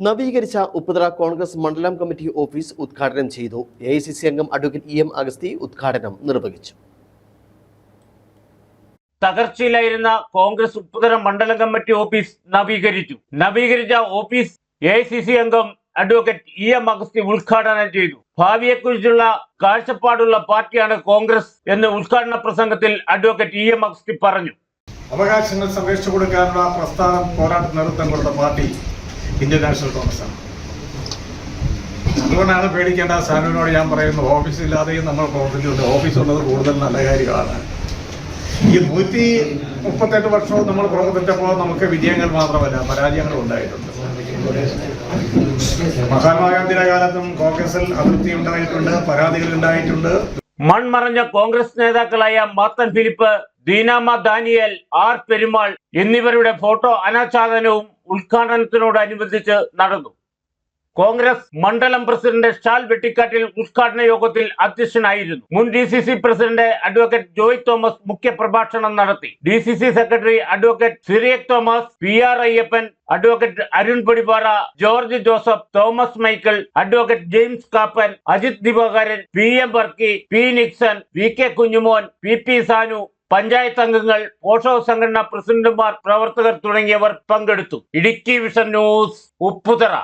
നവീകരിച്ച ഉപ്പുതറ കോൺഗ്രസ് മണ്ഡലം committee office ഉദ്ഘാടനം ചെയ്തു. എ ഐ സി സി അംഗം അഡ്വക്കേറ്റ് ഇ എം അഗസ്തി ഉദ്ഘാടനം നിർവഹിച്ചു. തകർച്ചയിലായിരുന്ന കോൺഗ്രസ് ഉപ്പുതറ മണ്ഡലം കമ്മിറ്റി ഓഫീസ് നവീകരിച്ചു. നവീകരിച്ച office A I C C അംഗം അഡ്വക്കേറ്റ് ഇ എം അഗസ്തി ഉദ്ഘാടനം ചെയ്തു. ഭാവിയെക്കുറിച്ചുള്ള കാഴ്ചപ്പാടുള്ള പാർട്ടിയാണ് കോൺഗ്രസ് എന്ന് ഉദ്ഘാടന പ്രസംഗത്തിൽ അഡ്വക്കേറ്റ് ഇ എം അഗസ്തി പറഞ്ഞു. അവകാശങ്ങൾ സംരക്ഷിച്ചു കൊടുക്കാനുള്ള പ്രസ്ഥാനം പോരാട്ട നേതൃത്വം കൊടുത്ത പാർട്ടി ഇന്ത്യൻ നാഷണൽ കോൺഗ്രസ് ആണ്. അതുകൊണ്ടാണ് പേടിക്കേണ്ട സാനുവിനോട് ഞാൻ പറയുന്നത് ഓഫീസ് ഇല്ലാതെയും നമ്മൾ പ്രവർത്തിച്ചിട്ടുണ്ട്. ഓഫീസ് ഉള്ളത് കൂടുതൽ നല്ല കാര്യമാണ് ഈ നൂറ്റി മുപ്പത്തെട്ട് വർഷവും നമ്മൾ പ്രവർത്തിച്ചപ്പോൾ നമുക്ക് വിജയങ്ങൾ മാത്രമല്ല പരാജയങ്ങളും ഉണ്ടായിട്ടുണ്ട്. മഹാത്മാഗാന്ധിയുടെ കാലത്തും കോൺഗ്രസിൽ അതൃപ്തി ഉണ്ടായിട്ടുണ്ട് പരാതികൾ ഉണ്ടായിട്ടുണ്ട്. മൺമറഞ്ഞ കോൺഗ്രസ് നേതാക്കളായ മാത്തൻ ഫിലിപ്പ് ദീനാമ ദാനിയേൽ ആർ പെരുമാൾ എന്നിവരുടെ ഫോട്ടോ അനാച്ഛാദനവും ഉദ്ഘാടനത്തിനോടനുബന്ധിച്ച് നടന്നു. കോൺഗ്രസ് മണ്ഡലം പ്രസിഡന്റ് ഷാൽ വെട്ടിക്കാട്ടിൽ ഉദ്ഘാടന യോഗത്തിൽ അധ്യക്ഷനായിരുന്നു. മുൻ D C C president advocate Joy Thomas മുഖ്യപ്രഭാഷണം നടത്തി. D C C secretary advocate Cyriac Thomas P R Ayyappan advocate Arun Podipara George Joseph Thomas Michael advocate James Kappan Ajith Divakaran P M Varkey P Nixon V K Kunjumon P P Sanu panchayat അംഗങ്ങൾ പോഷക സംഘടനാ പ്രസിഡന്റുമാർ പ്രവർത്തകർ തുടങ്ങിയവർ പങ്കെടുത്തു. Idukki vision news Upputhara.